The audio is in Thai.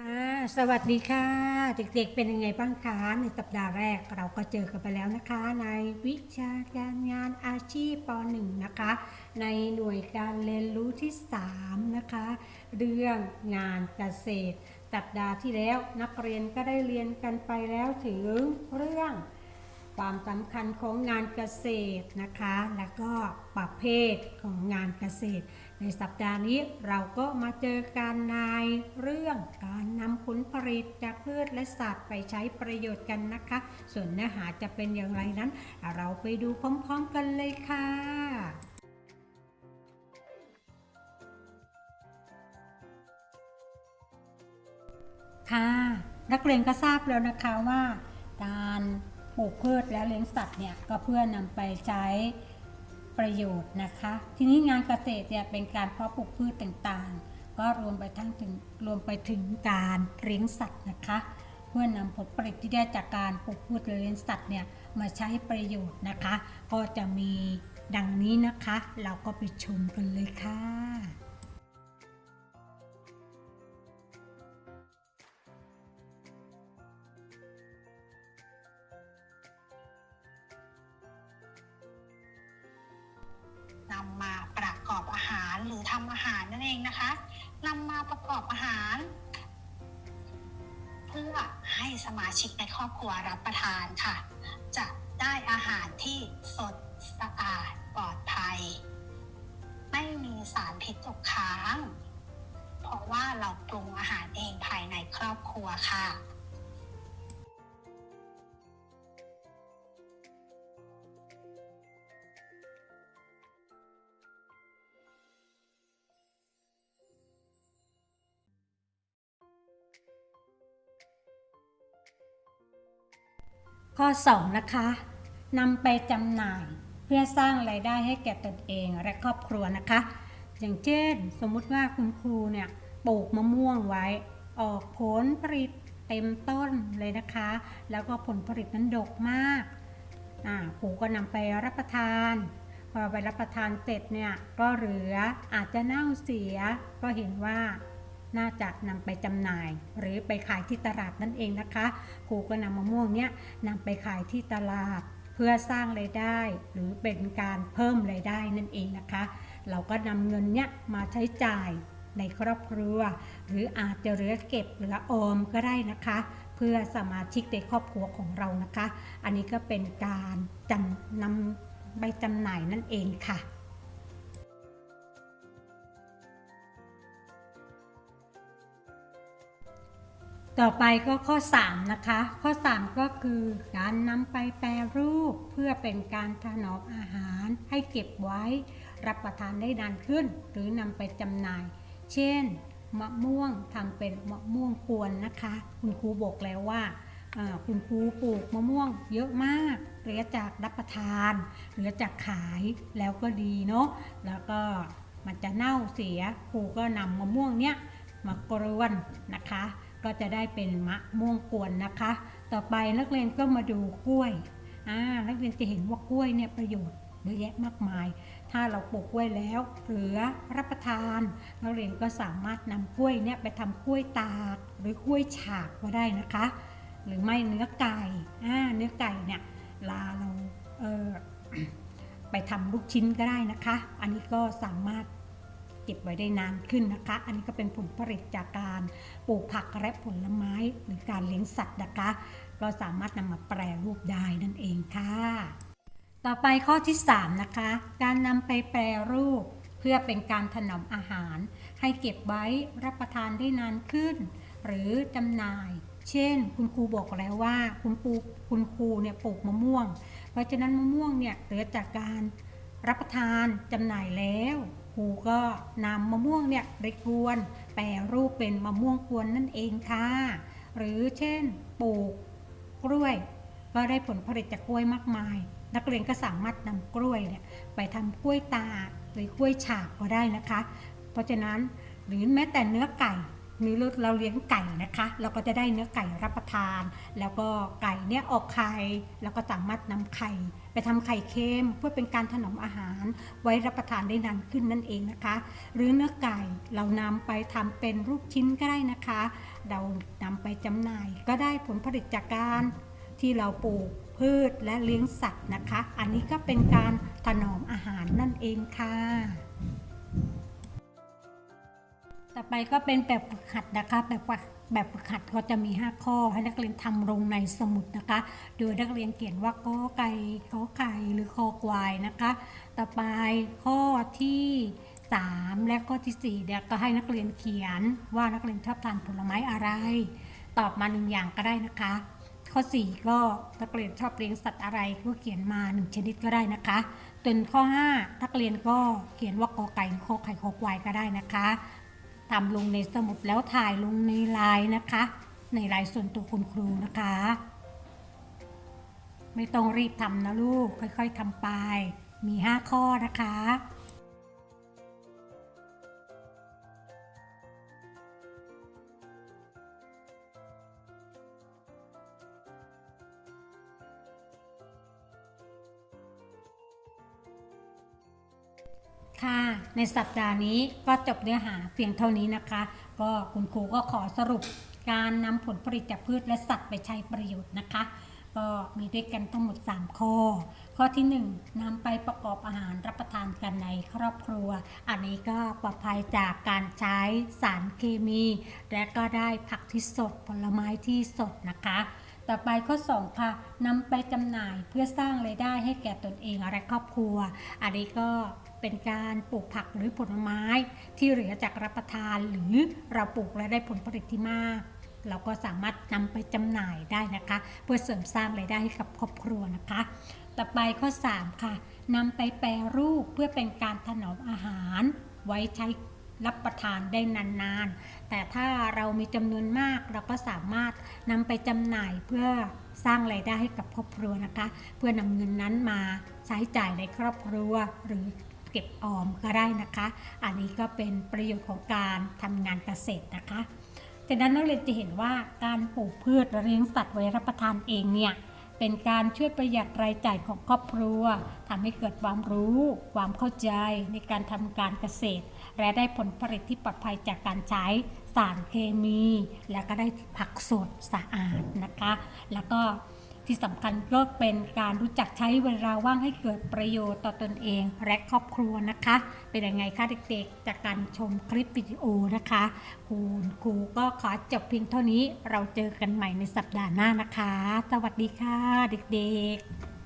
ค่ะสวัสดีค่ะ เด็กๆเป็นยังไงบ้างคะในสัปดาห์แรกเราก็เจอกันไปแล้วนะคะ ในวิชาการงานอาชีพป .1 นะคะ ในหน่วยการเรียนรู้ที่ 3 นะคะ เรื่องงานเกษตร สัปดาห์ที่แล้วนักเรียนก็ได้เรียนกันไปแล้วถึงเรื่องความสำคัญของงานเกษตรนะคะ แล้วก็ประเภทของงานเกษตร ในสัปดาห์นี้เราก็มาเจอกันในเรื่องการนำผลผลิตจากพืชและสัตว์ไปใช้ประโยชน์กันนะคะ ส่วนเนื้อหาจะเป็นอย่างไรนั้น เราไปดูพร้อมๆกันเลยค่ะค่ะนักเรียนก็ทราบแล้วนะคะว่า การปลูกพืชและเลี้ยงสัตว์เนี่ยก็เพื่อนำไปใช้ ประโยชน์นะคะ ทีนี้งานเกษตรเนี่ยเป็นการเพาะปลูกพืชต่างๆ ก็รวมไปทั้งถึงรวมไปถึงการเลี้ยงสัตว์นะคะ เพื่อนำผลผลิตที่ได้จากการปลูกพืชเลี้ยงสัตว์เนี่ยมาใช้ประโยชน์นะคะ ก็จะมีดังนี้นะคะ เราก็ไปชมกันเลยค่ะ นำมาประกอบอาหารหรือทำอาหารนั่นเองนะคะนำมาประกอบอาหาร เพื่อให้สมาชิกในครอบครัวรับประทานค่ะ จะได้อาหารที่สดสะอาดปลอดภัย ไม่มีสารพิษตกค้าง เพราะว่าเราปรุงอาหารเองภายในครอบครัวค่ะ ข้อ 2 นะคะนำไปจำหน่ายเพื่อสร้างรายได้ให้แก่ตนเองและครอบครัวนะคะ อย่างเช่น สมมุติว่าคุณครูเนี่ยปลูกมะม่วงไว้ ออกผลผลิตเต็มต้นเลยนะคะ แล้วก็ผลผลิตนั้นดกมากอ่าครูก็นำไปรับประทาน พอไปรับประทานเสร็จเนี่ยก็เหลืออาจจะเน่าเสียก็เห็นว่า น่าจะนำไปจำหน่าย หรือไปขายที่ตลาดนั่นเองนะคะ ครูก็นำมะม่วงเนี้ยนำไปขายที่ตลาด เพื่อสร้างไรายได้ หรือเป็นการเพิ่มไรายได้นั่นเองนะคะ เราก็นำเงินเนี้ยมาใช้จ่ายในครอบครัว หรืออาจจะเหลือเก็บเหลือออมก็ได้นะคะ เพื่อสมาชิกในครอบครัวของเรานะคะ อันนี้ก็เป็นการจำนำใบจำหน่ายนั่นเองค่ะ ต่อไปก็ข้อ 3 นะคะ ข้อ 3 ก็คือการนำไปแปรรูปเพื่อเป็นการถนอมอาหารให้เก็บไว้ รับประทานได้นานขึ้น หรือนำไปจำหน่าย เช่น มะม่วงทำเป็นมะม่วงกวนนะคะ คุณครูบอกแล้วว่าคุณครูปลูกมะม่วงเยอะมากเหลือจากรับประทานเหลือจากขายแล้วก็ดีเนาะแล้วก็มันจะเน่าเสียครูก็นำมะม่วงเนี้ยมากรวนนะคะ ก็จะได้เป็นมะม่วงกวนนะคะ ต่อไปนักเรียนก็มาดูกล้วยอ่านักเรียนจะเห็นว่ากล้วยเนี่ยประโยชน์เยอะแยะมากมาย ถ้าเราปลูกกล้วยแล้วเหลือรับประทาน นักเรียนก็สามารถนำกล้วยเนี่ยไปทำกล้วยตากหรือกล้วยฉาบก็ได้นะคะ หรือไม่เนื้อไก่อ่าเนื้อไก่เนี่ยลาเราเออไปทำลูกชิ้นก็ได้นะคะ อันนี้ก็สามารถ เก็บไว้ได้นานขึ้นนะคะ อันนี้ก็เป็นผลผลิตจากการปลูกผักและผลไม้หรือการเลี้ยงสัตว์นะคะ ก็สามารถนำมาแปรรูปได้นั่นเองค่ะ ต่อไปข้อที่ 3 นะคะ การนำไปแปรรูป เพื่อเป็นการถนอมอาหาร ให้เก็บไว้รับประทานได้นานขึ้น หรือจำหน่ายเช่น คุณครูบอกแล้วว่าคุณปลูคุณครูเนี่ยปลูกมะม่วง เพราะฉะนั้นมะม่วงเนี่ยเหลือจากการรับประทานจำหน่ายแล้ว รูก็นำมะม่วงเนี่ยไปกวนแปรรูปเป็นมะม่วงกวนนั่นเองค่ะ หรือเช่นปลูกกล้วย ก็ได้ผลผลิตจากกล้วยมากมาย นักเรียนก็สามารถนำกล้วยเนี่ยไปทำกล้วยตาหรือกล้วยฉาบก็ได้นะคะ เพราะฉะนั้นหรือแม้แต่เนื้อไก่ นื้อเราเลี้ยงไก่นะคะ เราก็จะได้เนื้อไก่รับประทาน แล้วก็ไก่เนี่ยออกไข่แล้วก็สามารถนำไข่ ไปทำไข่เค็มเพื่อเป็นการถนอมอาหาร ไว้รับประทานได้นานขึ้นนั่นเองนะคะ หรือเนื้อไก่เรานำไปทำเป็นรูปชิ้นก็ได้นะคะ เรานำไปจำหน่าย ก็ได้ผลผลิตจากการที่เราปลูกพืชและเลี้ยงสัตว์นะคะ อันนี้ก็เป็นการถนอมอาหารนั่นเองค่ะ ต่อไปก็เป็นแบบฝึกหัดนะคะแบบแบบฝึกหัดก็จะมี 5 ข้อให้นักเรียนทำลงในสมุดนะคะ โดยนักเรียนเขียนว่ากอไก่ขอไข่หรือคอควายนะคะ ต่อไปข้อที่3และข้อที่4เนี่ยก็ให้นักเรียนเขียนว่านักเรียนชอบทานผลไม้อะไร ตอบมาหนึ่งอย่างก็ได้นะคะ ข้อ 4 ก็นักเรียนชอบเลี้ยงสัตว์อะไรก็เขียนมา1ชนิดก็ได้นะคะจนข้อ 5 นักเรียนก็เขียนว่ากอไก่หรือคอไข่คอควายก็ได้นะคะ ทำลงในสมุดแล้วถ่ายลงในไลน์นะคะ ในไลน์ส่วนตัวคุณครูนะคะ ไม่ต้องรีบทำนะลูกค่อยๆทำไป มี 5 ข้อนะคะ ค่ะ ในสัปดาห์นี้ก็จบเนื้อหาเพียงเท่านี้นะคะ ก็คุณครูก็ขอสรุปการนำผลผลิตจากพืชและสัตว์ไปใช้ประโยชน์นะคะ ก็มีด้วยกันทั้งหมด 3 ข้อ ข้อที่ 1นำไปประกอบอาหารรับประทานกันในครอบครัว อันนี้ก็ปลอดภัยจากการใช้สารเคมี และก็ได้ผักที่สดผลไม้ที่สดนะคะ ต่อไปข้อ2ค่ะนำไปจำหน่ายเพื่อสร้างรายได้ให้แก่ตนเองและครอบครัว อันนี้ก็เป็นการปลูกผักหรือผลไม้ ที่เหลือจากรับประทานหรือเราปลูกและได้ผลผลิตที่มาก เราก็สามารถนำไปจำหน่ายได้นะคะ เพื่อเสริมสร้างรายได้ให้กับครอบครัวนะคะ ต่อไปข้อ 3 ค่ะนำไปแปรรูปเพื่อเป็นการถนอมอาหาร ไว้ใช้ รับประทานได้นานๆ แต่ถ้าเรามีจำนวนมากเราก็สามารถนำไปจำหน่ายเพื่อสร้างรายได้ให้กับครอบครัวนะคะ เพื่อนำเงินนั้นมาใช้จ่ายในครอบครัวหรือเก็บออมก็ได้นะคะ อันนี้ก็เป็นประโยชน์ของการทำงานเกษตรนะคะจากนั้นนักเรียนจะเห็นว่าการปลูกพืชและเลี้ยงสัตว์ไว้รับประทานเองเนี่ย เป็นการช่วยประหยัดรายจ่ายของครอบครัวทำให้เกิดความรู้ ความเข้าใจในการทำการเกษตร และได้ผลผลิตที่ปลอดภัยจากการใช้สารเคมี และก็ได้ผักสดสะอาดนะคะ แล้วก็ ที่สำคัญก็เป็นการรู้จักใช้เวลาว่างให้เกิดประโยชน์ต่อตนเองและครอบครัวนะคะ เป็นยังไงคะเด็กๆ จากการชมคลิปวิดีโอนะคะคุณครูก็ขอจบเพียงเท่านี้เราเจอกันใหม่ในสัปดาห์หน้านะคะ สวัสดีค่ะเด็กๆ